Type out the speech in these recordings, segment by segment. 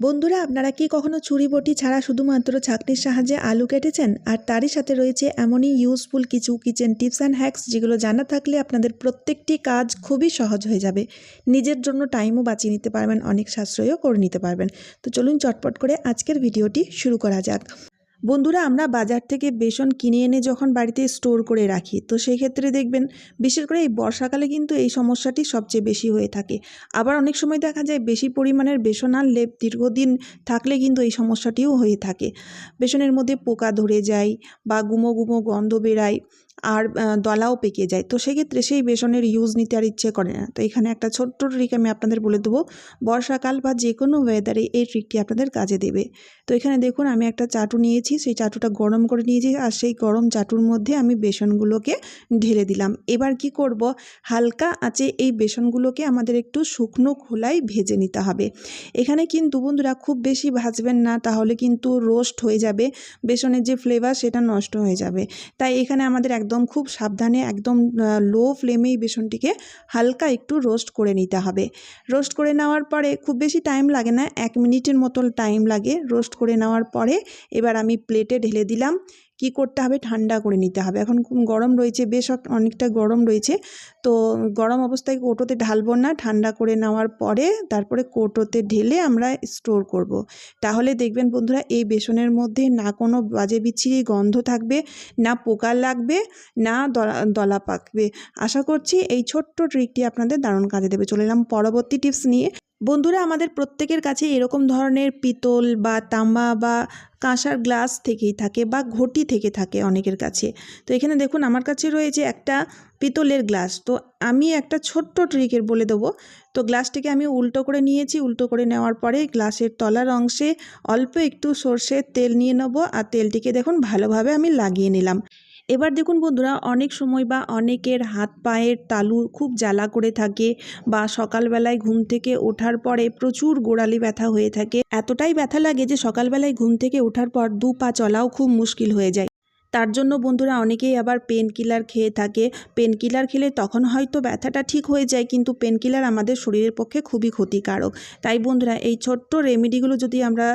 বন্ধুরা, আপনারা কি কখনো ছুরি বটি ছাড়া শুধুমাত্র ছাকনির সাহায্যে আলু কেটেছেন? আর তারই সাথে রয়েছে এমনই ইউজফুল কিছু কিচেন টিপস অ্যান্ড হ্যাক্স যেগুলো জানা থাকলে আপনাদের প্রত্যেকটি কাজ খুবই সহজ হয়ে যাবে। নিজের জন্য টাইমও বাঁচিয়ে নিতে পারবেন, অনেক সাশ্রয়ও করে নিতে পারবেন। তো চলুন চটপট করে আজকের ভিডিওটি শুরু করা যাক। বন্ধুরা, আমরা বাজার থেকে বেসন কিনে এনে যখন বাড়িতে স্টোর করে রাখি, তো সেই ক্ষেত্রে দেখবেন, বিশেষ করে এই বর্ষাকালে কিন্তু এই সমস্যাটি সবচেয়ে বেশি হয়ে থাকে। আবার অনেক সময় দেখা যায়, বেশি পরিমাণের বেসন আনলে দীর্ঘদিন থাকলে কিন্তু এই সমস্যাটিও হয়ে থাকে। বেসনের মধ্যে পোকা ধরে যায় বা গুমো গুমো গন্ধ বেরায় আর দলাও পেকে যায়। তো সেক্ষেত্রে সেই বেসনের ইউজ নিতে আর ইচ্ছে করে না। তো এখানে একটা ছোট্ট ট্রিক আমি আপনাদের বলে দেবো। বর্ষাকাল বা যে কোনো ওয়েদারে এই ট্রিকটি আপনাদের কাজে দেবে। তো এখানে দেখুন, আমি একটা চাটু নিয়েছি, সেই চাটুটা গরম করে নিয়েছি আর সেই গরম চাটুর মধ্যে আমি বেসনগুলোকে ঢেলে দিলাম। এবার কি করব? হালকা আঁচে এই বেসনগুলোকে আমাদের একটু শুকনো খোলায় ভেজে নিতে হবে। এখানে কিন্তু বন্ধুরা খুব বেশি ভাজবেন না, তাহলে কিন্তু রোস্ট হয়ে যাবে। বেসনের যে ফ্লেভার সেটা নষ্ট হয়ে যাবে। তাই এখানে আমাদের একদম খুব সাবধানে একদম লো ফ্লেমেই বেসনটিকে হালকা একটু রোস্ট করে নিতে হবে। রোস্ট করে নেওয়ার পরে খুব বেশি টাইম লাগে না, এক মিনিটের মতো টাইম লাগে। রোস্ট করে নেওয়ার পরে এবার আমি প্লেটে ঢেলে দিলাম। কি করতে হবে? ঠান্ডা করে নিতে হবে। এখন গরম রয়েছে, বেশ অনেকটা গরম রয়েছে। তো গরম অবস্থায় কৌটোতে ঢালবো না। ঠান্ডা করে নেওয়ার পরে তারপরে কৌটোতে ঢেলে আমরা স্টোর করব। তাহলে দেখবেন বন্ধুরা, এই বেসনের মধ্যে না কোনো বাজে বিচ্ছিরি গন্ধ থাকবে, না পোকা লাগবে, না দলা দলা পাকবে। আশা করছি এই ছোট্ট ট্রিকটি আপনাদের দারুণ কাজে দেবে। চলে এলাম পরবর্তী টিপস নিয়ে। বন্ধুরা, আমাদের প্রত্যেকের কাছে এরকম ধরনের পিতল বা তামা বা কাঁসার গ্লাস থেকেই থাকে বা ঘটি থেকে থাকে অনেকের কাছে। তো এখানে দেখুন, আমার কাছে রয়েছে একটা পিতলের গ্লাস। তো আমি একটা ছোট্ট ট্রিকের বলে দেবো। তো গ্লাসটিকে আমি উল্টো করে নিয়েছি। উল্টো করে নেওয়ার পরে গ্লাসের তলার অংশে অল্প একটু সর্ষের তেল নিয়ে নেব আর তেলটিকে দেখুন, ভালোভাবে আমি লাগিয়ে নিলাম। এবার দেখুন বন্ধুরা, অনেক সময় বা অনেকের হাত পায়ের তালু খুব জ্বালা করে থাকে বা সকালবেলায় ঘুম থেকে ওঠার পরে প্রচুর গোড়ালি ব্যথা হয়ে থাকে। এতটাই ব্যথা লাগে যে সকালবেলায় ঘুম থেকে ওঠার পর দু পা চলাও খুব মুশকিল হয়ে যায়। তার জন্য বন্ধুরা অনেকেই আবার পেন কিলার খেয়ে থাকে। পেন কিলার খেলে তখন হয়তো ব্যথাটা ঠিক হয়ে যায়, কিন্তু পেন কিলার আমাদের শরীরের পক্ষে খুবই ক্ষতিকারক। তাই বন্ধুরা, এই ছোট্ট রেমেডিগুলো যদি আমরা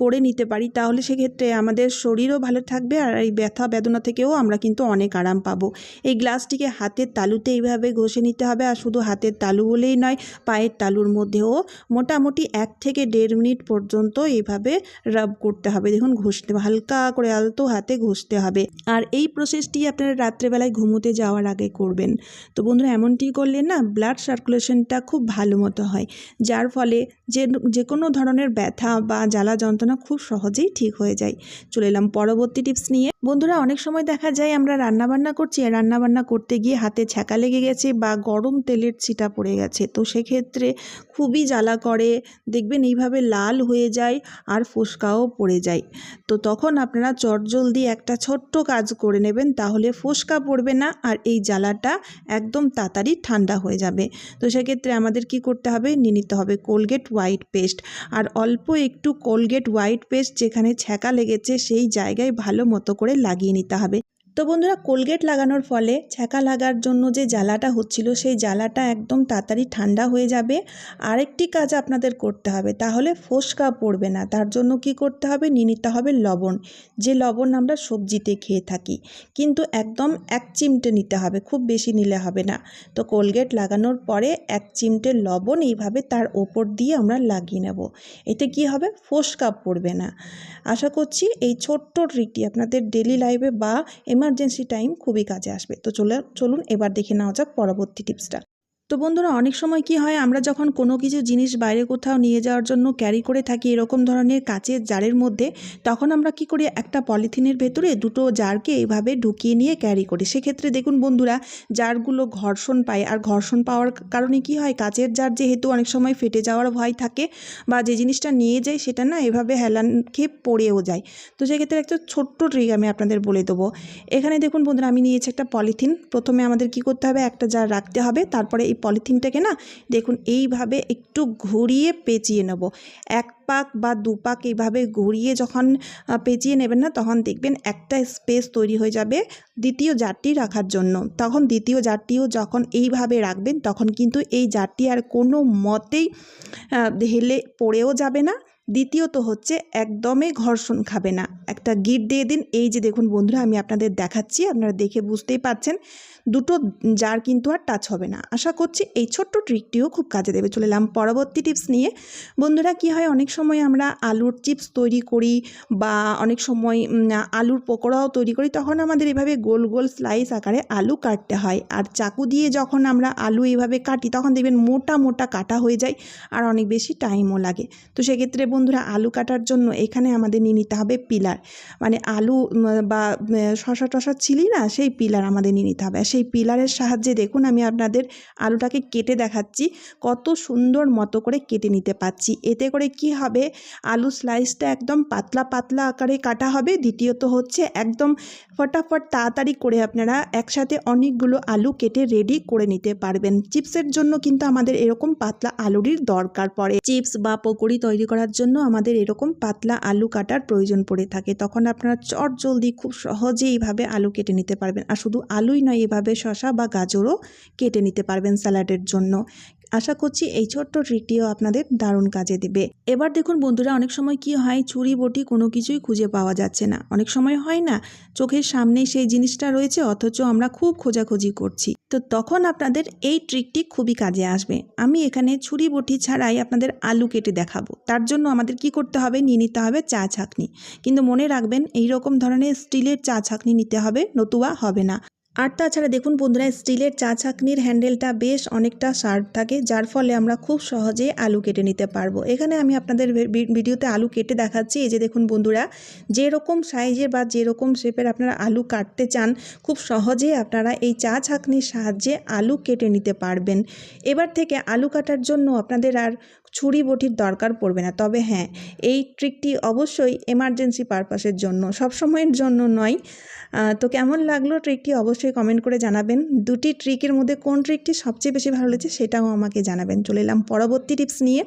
করে নিতে পারি, তাহলে সেক্ষেত্রে আমাদের শরীরও ভালো থাকবে আর এই ব্যথা বেদনা থেকেও আমরা কিন্তু অনেক আরাম পাবো। এই গ্লাসটিকে হাতের তালুতে এইভাবে ঘষে নিতে হবে, আর শুধু হাতের তালু বলেই নয়, পায়ের তালুর মধ্যেও মোটামুটি এক থেকে দেড় মিনিট পর্যন্ত এইভাবে রাব করতে হবে। দেখুন, ঘষতে, হালকা করে আলতো হাতে ঘষতে হবে। আর এই প্রসেসটি আপনারা রাত্রেবেলায় ঘুমোতে যাওয়ার আগে করবেন। তো বন্ধুরা, এমনটি করলে না ব্লাড সার্কুলেশনটা খুব ভালো মতো হয়। যার ফলে যে যে কোনো ধরনের ব্যথা বা জ্বালা যন্ত্রণা খুব সহজেই ঠিক হয়ে যায়। চলে এলাম পরবর্তী টিপস নিয়ে। বন্ধুরা, অনেক সময় দেখা যায় আমরা রান্নাবান্না করছি, আর রান্নাবান্না করতে গিয়ে হাতে ছ্যাঁকা লেগে গেছে বা গরম তেলের ছিটা পড়ে গেছে। তো সেক্ষেত্রে খুবই জ্বালা করে, দেখবেন এইভাবে লাল হয়ে যায় আর ফোসকাও পড়ে যায়। তো তখন আপনারা চটজলদি একটা ছোট্ট কাজ করে নেবেন, তাহলে ফোসকা পড়বে না আর এই জ্বালাটা একদম তাড়াতাড়ি ঠান্ডা হয়ে যাবে। তো সেক্ষেত্রে আমাদের কি করতে হবে? নিয়ে নিতে হবে কোলগেট হোয়াইট পেস্ট। আর অল্প একটু কোলগেট হোয়াইট পেস্ট যেখানে ছ্যাঁকা লেগেছে, সেই জায়গায় ভালো মতো করে লাগিয়ে নিতে হবে। তো বন্ধুরা, কোলগেট লাগানোর ফলে ছ্যাঁকা লাগার জন্য যে জ্বালাটা হচ্ছিল, সেই জ্বালাটা একদম তাড়াতাড়ি ঠান্ডা হয়ে যাবে। আরেকটি কাজ আপনাদের করতে হবে, তাহলে ফোসকা পড়বে না। তার জন্য কি করতে হবে? নিয়ে নিতে হবে লবণ। যে লবণ আমরা সবজিতে খেয়ে থাকি, কিন্তু একদম এক চিমটে নিতে হবে, খুব বেশি নিলে হবে না। তো কোলগেট লাগানোর পরে এক চিমটে লবণ এইভাবে তার ওপর দিয়ে আমরা লাগিয়ে নেব। এতে কি হবে? ফোসকা পড়বে না। আশা করছি এই ছোট্ট ট্রিকটি আপনাদের ডেলি লাইফে বা এমার্জেন্সি টাইম খুবই কাজে আসবে। তো চলে চলুন এবার দেখে নেওয়া যাক পরবর্তী টিপসটা তো বন্ধুরা, অনেক সময় কি হয়, আমরা যখন কোনো কিছু জিনিস বাইরে কোথাও নিয়ে যাওয়ার জন্য ক্যারি করে থাকি এরকম ধরনের কাচের জারের মধ্যে, তখন আমরা কি করি, একটা পলিথিনের ভেতরে দুটো জারকে এইভাবে ঢুকিয়ে নিয়ে ক্যারি করি। সেক্ষেত্রে দেখুন বন্ধুরা, জারগুলো ঘর্ষণ পায়। আর ঘর্ষণ পাওয়ার কারণে কি হয়, কাচের জার যেহেতু অনেক সময় ফেটে যাওয়ার ভয় থাকে বা যে জিনিসটা নিয়ে যায় সেটা না এভাবে হেলান খেয়ে পড়েও যায়। তো সেক্ষেত্রে একটা ছোট্ট ট্রিক আমি আপনাদের বলে দেবো। এখানে দেখুন বন্ধুরা, আমি নিয়েছি একটা পলিথিন। প্রথমে আমাদের কি করতে হবে, একটা জার রাখতে হবে। তারপরে এই পলিথিনটাকে না, দেখুন এইভাবে একটু ঘুরিয়ে পেঁচিয়ে নেব। এক পাক বা দু পাক এইভাবে ঘুরিয়ে যখন পেঁচিয়ে নেবেন না, তখন দেখবেন একটা স্পেস তৈরি হয়ে যাবে দ্বিতীয় জারটি রাখার জন্য। তখন দ্বিতীয় জারটিও যখন এইভাবে রাখবেন, তখন কিন্তু এই জারটি আর কোনো মতেই হেলে পড়েও যাবে না। দ্বিতীয়ত হচ্ছে একদমই ঘর্ষণ খাবে না। একটা গিট দিয়ে দিন। এই যে দেখুন বন্ধুরা, আমি আপনাদের দেখাচ্ছি, আপনারা দেখে বুঝতেই পাচ্ছেন। দুটো জার কিন্তু আর টাচ হবে না। আশা করছি এই ছোট্ট ট্রিকটিও খুব কাজে দেবে। চলে এলাম পরবর্তী টিপস নিয়ে। বন্ধুরা, কি হয়? অনেক সময় আমরা আলুর চিপস তৈরি করি বা অনেক সময় আলুর পকোড়াও তৈরি করি, তখন আমাদের এভাবে গোল গোল স্লাইস আকারে আলু কাটতে হয়। আর চাকু দিয়ে যখন আমরা আলু এইভাবে কাটি, তখন দেখবেন মোটা মোটা কাটা হয়ে যায় আর অনেক বেশি টাইমও লাগে। তো সেক্ষেত্রে বন্ধুরা আলু কাটার জন্য এখানে আমাদের নিয়ে নিতে হবে পিলার। মানে আলু বা শশা টশা ছিলি না, সেই পিলার আমাদের নিয়ে নিতে হবে। সেই পিলারের সাহায্যে দেখুন আমি আপনাদের আলুটাকে কেটে দেখাচ্ছি, কত সুন্দর মতো করে কেটে নিতে পারছি। এতে করে কি হবে, আলু স্লাইসটা একদম পাতলা পাতলা আকারে কাটা হবে। দ্বিতীয়ত হচ্ছে একদম ফটাফট তাড়াতাড়ি করে আপনারা একসাথে অনেকগুলো আলু কেটে রেডি করে নিতে পারবেন। চিপসের জন্য কিন্তু আমাদের এরকম পাতলা আলুরই দরকার পড়ে। চিপস বা পকোড়ি তৈরি করার জন্য আমাদের এরকম পাতলা আলু কাটার প্রয়োজন পড়ে থাকে। তখন আপনারা চট জলদি খুব সহজে এইভাবে আলু কেটে নিতে পারবেন। আর শুধু আলুই নয়, এভাবে শশা বা গাজরও কেটে নিতে পারবেন স্যালাডের জন্য। আশা করছি এই ছোট্ট ট্রিকটিও আপনাদের দারুণ কাজে দেবে। এবার দেখুন বন্ধুরা, অনেক সময় কি হয়, ছুরি, বটি কোনো কিছুই খুঁজে পাওয়া যাচ্ছে না। অনেক সময় হয় না, চোখের সামনেই সেই জিনিসটা রয়েছে, অথচ আমরা খুব খোঁজাখুঁজি করছি। তো তখন আপনাদের এই ট্রিকটি খুবই কাজে আসবে। আমি এখানে ছুরি, বটি ছাড়াই আপনাদের আলু কেটে দেখাবো। তার জন্য আমাদের কি করতে হবে, নিয়ে নিতে হবে চা ছাঁকনি। কিন্তু মনে রাখবেন এই রকম ধরনের স্টিলের চা ছাঁকনি নিতে হবে, নতুবা হবে না। আর তাছাড়া দেখুন বন্ধুরা, স্টিলের চা ছাঁকনির হ্যান্ডেলটা বেশ অনেকটা শার্প থাকে, যার ফলে আমরা খুব সহজে আলু কেটে নিতে পারব। এখানে আমি আপনাদের ভিডিওতে আলু কেটে দেখাচ্ছি, এই যে দেখুন বন্ধুরা, যেরকম সাইজের বা যেরকম শেপের আপনারা আলু কাটতে চান, খুব সহজেই আপনারা এই চা ছাঁকনির সাহায্যে আলু কেটে নিতে পারবেন। এবার থেকে আলু কাটার জন্য আপনাদের আর ছুরি বটির দরকার পড়বে না। তবে হ্যাঁ এই ট্রিকটি অবশ্যই এমার্জেন্সি পারপাসের জন্য সব সময়ের জন্য নয়। তো কেমন লাগল ট্রিকটি অবশ্যই কমেন্ট করে জানাবেন। দুটি ট্রিকের মধ্যে কোন ট্রিকটি সবচেয়ে বেশি ভালো লেগেছে সেটাও আমাকে জানাবেন। চলে এলাম পরবর্তী টিপস নিয়ে।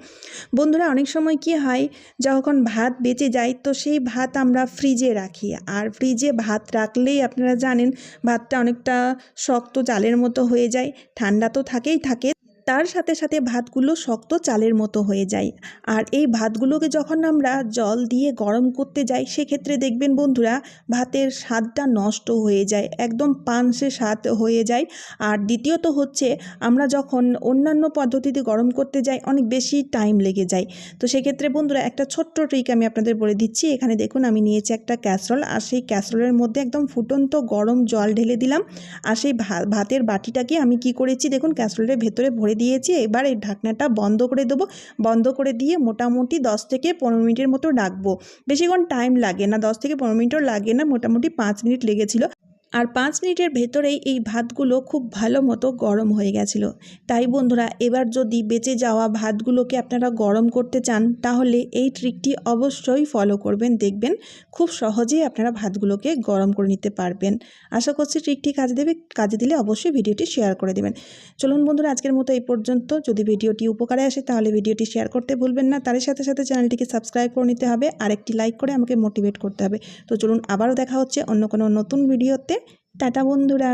বন্ধুরা, অনেক সময় কি হয়, যখন ভাত বেঁচে যায়, তো সেই ভাত আমরা ফ্রিজে রাখি। আর ফ্রিজে ভাত রাখলেই আপনারা জানেন, ভাতটা অনেকটা শক্ত চালের মতো হয়ে যায়, ঠান্ডা তো থাকেই থাকে তার সাথে সাথে ভাতগুলো শক্ত চালের মতো হয়ে যায়। আর এই ভাতগুলোকে যখন আমরা জল দিয়ে গরম করতে যাই, সেক্ষেত্রে দেখবেন বন্ধুরা, ভাতের স্বাদটা নষ্ট হয়ে যায়, একদম পানসে স্বাদ হয়ে যায়। আর দ্বিতীয়ত হচ্ছে, আমরা যখন অন্যান্য পদ্ধতিতে গরম করতে যাই, অনেক বেশি টাইম লেগে যায়। তো সেক্ষেত্রে বন্ধুরা, একটা ছোট্ট ট্রিক আমি আপনাদের বলে দিচ্ছি। এখানে দেখুন, আমি নিয়েছি একটা ক্যাসরোল আর সেই ক্যাসরোলের মধ্যে একদম ফুটন্ত গরম জল ঢেলে দিলাম। আর সেই ভাতের বাটিটাকে আমি কি করেছি, দেখুন ক্যাসরোলের ভেতরে ভরে দিয়েছি। এবার এই ঢাকনাটা বন্ধ করে দেবো। বন্ধ করে দিয়ে মোটামুটি দশ থেকে পনেরো মিনিটের মতো রাখব। বেশিক্ষণ টাইম লাগে না, দশ থেকে পনেরো মিনিটও লাগে না, মোটামুটি পাঁচ মিনিট লেগেছিল। আর পাঁচ মিনিটের ভেতরেই এই ভাতগুলো খুব ভালো মতো গরম হয়ে গেছিল। তাই বন্ধুরা, এবার যদি বেঁচে যাওয়া ভাতগুলোকে আপনারা গরম করতে চান, তাহলে এই ট্রিকটি অবশ্যই ফলো করবেন, দেখবেন খুব সহজেই আপনারা ভাতগুলোকে গরম করে নিতে পারবেন। আশা করছি ট্রিকটি কাজে দেবে, কাজে দিলে অবশ্যই ভিডিওটি শেয়ার করে দেবেন। চলুন বন্ধুরা, আজকের মতো এই পর্যন্ত। যদি ভিডিওটি উপকারে আসে, তাহলে ভিডিওটি শেয়ার করতে ভুলবেন না। তার সাথে সাথে চ্যানেলটিকে সাবস্ক্রাইব করে নিতে হবে। আর একটি লাইক করে আমাকে মোটিভেট করতে হবে। তো চলুন, আবারও দেখা হচ্ছে অন্য কোনো নতুন ভিডিওতে টাটা বন্ধুরা